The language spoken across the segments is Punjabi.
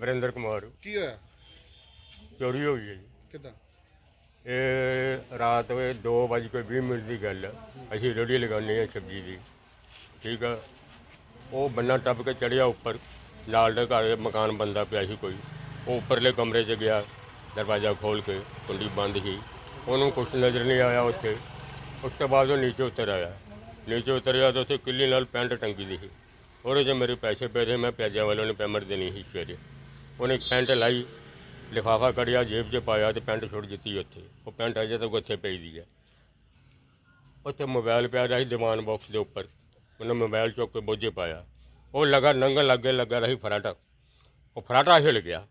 ਵਰਿੰਦਰ ਕੁਮਾਰ। ਕੀ ਹੋਇਆ? ਚੋਰੀ ਹੋ ਗਈ ਹੈ ਜੀ। ਕਿੱਦਾਂ? ਇਹ ਰਾਤ ਵੇ 2:20 ਮਿੰਟ ਦੀ ਗੱਲ ਹੈ ਅਸੀਂ ਰੇੜੀ ਲਗਾਉਂਦੇ ਹਾਂ ਸਬਜ਼ੀ ਦੀ। ਠੀਕ ਆ? ਉਹ ਬੰਨਾ ਟੱਪ ਕੇ ਚੜਿਆ ਉੱਪਰ। ਨਾਲ ਦੇ ਘਰ ਮਕਾਨ ਬੰਦਾ ਪਿਆ ਸੀ ਕੋਈ। ਉਹ ਉੱਪਰਲੇ ਕਮਰੇ 'ਚ ਗਿਆ ਦਰਵਾਜ਼ਾ ਖੋਲ ਕੇ ਕੁੰਡੀ ਬੰਦ ਸੀ। ਉਹਨੂੰ ਕੁਛ ਨਜ਼ਰ ਨਹੀਂ ਆਇਆ ਉੱਥੇ। ਉਸ ਤੋਂ ਬਾਅਦ ਉਹ ਨੀਚੇ ਉਤਰ ਆਇਆ। ਨੀਚੇ ਉਤਰਿਆ ਤਾਂ ਉੱਥੇ ਕਿੱਲੀ ਨਾਲ ਪੈਂਟ ਟੰਗੀ ਦੀ ਸੀ। ਉਹਦੇ 'ਚ ਮੇਰੇ ਪੈਸੇ ਪਏ ਸੀ ਮੈਂ ਪਿਆਜ਼ਾਂ ਵਾਲਿਆਂ ਨੂੰ ਪੇਮੈਂਟ ਦੇਣੀ ਸੀ ਸਵੇਰੇ। ਉਹਨੇ ਪੈਂਟ ਲਾਈ ਲਿਫਾਫਾ ਕੜਿਆ ਜੇਬ 'ਚ ਪਾਇਆ ਤੇ ਪੈਂਟ ਛੁੱਟ ਦਿੱਤੀ ਉੱਥੇ। ਉਹ ਪੈਂਟ ਅਜੇ ਤੱਕ ਉੱਥੇ ਪਈ ਦੀ ਹੈ। ਉੱਥੇ ਮੋਬਾਈਲ ਪਿਆ ਰਿਹਾ ਸੀ ਦੀਵਾਨ ਬਾਕਸ ਦੇ ਉੱਪਰ। ਉਹਨੇ ਮੋਬਾਈਲ ਚੁੱਕ ਕੇ ਬੋਝੇ ਪਾਇਆ। ਉਹ ਲਗਾ ਨੰਗਣ ਲੱਗੇ ਲੱਗਾ ਰਹੀ ਫਰਾਟਾ। ਉਹ ਫਰਾਟਾ ਹਿਲ ਗਿਆ।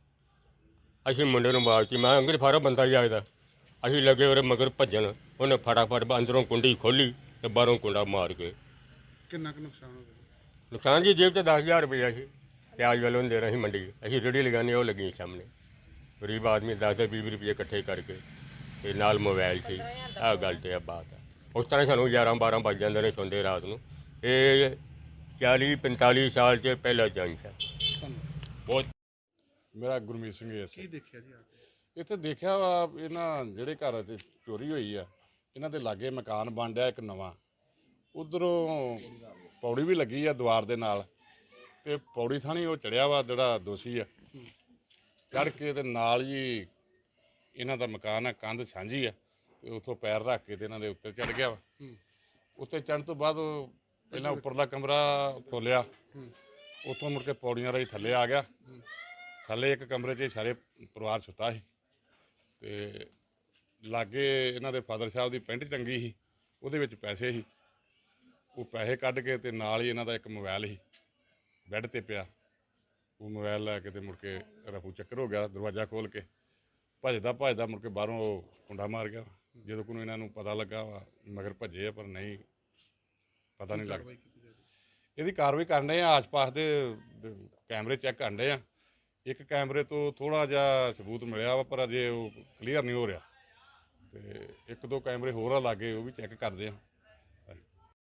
ਅਸੀਂ ਮੁੰਡੇ ਨੂੰ ਬਾਲਤੀ ਮੈਂ ਅੰਗਰ ਫਾਰਾ ਬੰਦਾ ਜਾਗਦਾ ਅਸੀਂ ਲੱਗੇ ਉਹਦੇ ਮਗਰ ਭੱਜਣ। ਉਹਨੇ ਫਟਾਫਟ ਅੰਦਰੋਂ ਕੁੰਡੀ ਖੋਲੀ ਤੇ ਬਾਹਰੋਂ ਕੁੰਡਾ ਮਾਰ ਕੇ। ਕਿੰਨਾ ਕੁ ਨੁਕਸਾਨ ਹੋ ਗਿਆ? ਨੁਕਸਾਨ ਜੀ ਜੇਬ 'ਚ 10000 ਰੁਪਇਆ ਸੀ। ਪਿਆਜ਼ ਵਾਲੋਂ ਦੇ ਰਹੇ ਮੰਡੀ। ਅਸੀਂ ਰੇੜੀ ਲਗਾਉਂਦੇ ਉਹ ਲੱਗੀ ਸਾਹਮਣੇ। ਗਰੀਬ ਆਦਮੀ 10 20 ਰੁਪਏ ਇਕੱਠੇ ਕਰਕੇ ਤੇ ਨਾਲ ਮੋਬਾਈਲ ਸੀ। ਆਹ ਗੱਲ ਤੇ ਆ ਬਾਤ ਹੈ ਉਸ ਤਰ੍ਹਾਂ ਸਾਨੂੰ 11 12 ਵੱਜ ਜਾਂਦੇ ਨੇ ਸੌਂਦੇ ਰਾਤ ਨੂੰ। ਇਹ 40 45 ਸਾਲ 'ਚ ਪਹਿਲਾ ਚਾਂਸ ਹੈ ਬਹੁਤ ਮੇਰਾ ਗੁਰਮੀਤ ਸਿੰਘ ਐਸ ਕੀ ਦੇਖਿਆ ਜੀ ਇੱਥੇ ਦੇਖਿਆ ਵਾ ਇਹਨਾਂ ਜਿਹੜੇ ਘਰ 'ਚ ਚੋਰੀ ਹੋਈ ਆ ਇਹਨਾਂ ਦੇ ਲਾਗੇ ਮਕਾਨ ਬਣ ਡਿਆ ਇੱਕ ਨਵਾਂ। ਉਧਰੋਂ ਪੌੜੀ ਵੀ ਲੱਗੀ ਆ ਦੀਵਾਰ ਦੇ ਨਾਲ। ਤੇ ਪੌੜੀ ਥਾਣੀ ਉਹ ਚੜਿਆ ਵਾ ਜਿਹੜਾ ਦੋਸ਼ੀ ਆ। ਚੜ ਕੇ ਤੇ ਨਾਲ ਹੀ ਇਹਨਾਂ ਦਾ ਮਕਾਨ ਆ ਕੰਧ ਸਾਂਝੀ ਆ ਤੇ ਉੱਥੋਂ ਪੈਰ ਰੱਖ ਕੇ ਤੇ ਇਹਨਾਂ ਦੇ ਉੱਤੇ ਚੜ ਗਿਆ ਵਾ। ਉੱਤੇ ਚੜਨ ਤੋਂ ਬਾਅਦ ਉਹ ਪਹਿਲਾਂ ਉੱਪਰਲਾ ਕਮਰਾ ਖੋਲਿਆ। ਉੱਥੋਂ ਮੁੜ ਕੇ ਪੌੜੀਆਂ ਰਾਹੀਂ ਥੱਲੇ ਆ ਗਿਆ। ਥੱਲੇ ਇੱਕ ਕਮਰੇ 'ਚ ਸਾਰੇ ਪਰਿਵਾਰ ਸੁੱਤਾ ਸੀ ਤੇ ਲਾਗੇ ਇਹਨਾਂ ਦੇ ਫਾਦਰ ਸਾਹਿਬ ਦੀ ਪੈਂਟ ਟੰਗੀ ਸੀ ਉਹਦੇ ਵਿੱਚ ਪੈਸੇ ਸੀ। ਉਹ ਪੈਸੇ ਕੱਢ ਕੇ ਤੇ ਨਾਲ ਹੀ ਇਹਨਾਂ ਦਾ ਇੱਕ ਮੋਬਾਈਲ ਸੀ। ਬੈੱਡ ਤੇ ਪਿਆ। ਉਹ ਮੋਬਾਈਲ ਲੈ ਕੇ ਤੇ ਮੁੜ ਕੇ ਰਫੂ ਚੱਕਰ ਹੋ ਗਿਆ ਦਰਵਾਜ਼ਾ ਖੋਲ ਕੇ। ਭੱਜਦਾ ਭੱਜਦਾ ਮੁੜ ਕੇ ਬਾਹਰੋਂ ਉਹ ਕੁੰਡਾ ਮਾਰ ਗਿਆ। ਜਦੋਂ ਕੋਲ ਇਹਨਾਂ ਨੂੰ ਪਤਾ ਲੱਗਾ ਵਾ ਮਗਰ ਭੱਜੇ ਆ ਪਰ ਨਹੀਂ ਪਤਾ ਨਹੀਂ ਲੱਗਦਾ। ਇਹਦੀ ਕਾਰਵਾਈ ਕਰਨ ਆ ਆਸ-ਪਾਸ ਦੇ ਕੈਮਰੇ ਚੈੱਕ ਕਰਨ ਡਏ ਆ। ਇੱਕ ਕੈਮਰੇ ਤੋਂ ਥੋੜਾ ਜਿਹਾ ਸਬੂਤ ਮਿਲਿਆ ਵਾ ਪਰ ਅਜੇ ਉਹ ਕਲੀਅਰ ਨਹੀਂ ਹੋ ਰਿਹਾ। ਤੇ ਇੱਕ ਦੋ ਕੈਮਰੇ ਹੋਰ ਆ ਲਾਗੇ ਉਹ ਵੀ ਚੈੱਕ ਕਰਦੇ ਆ।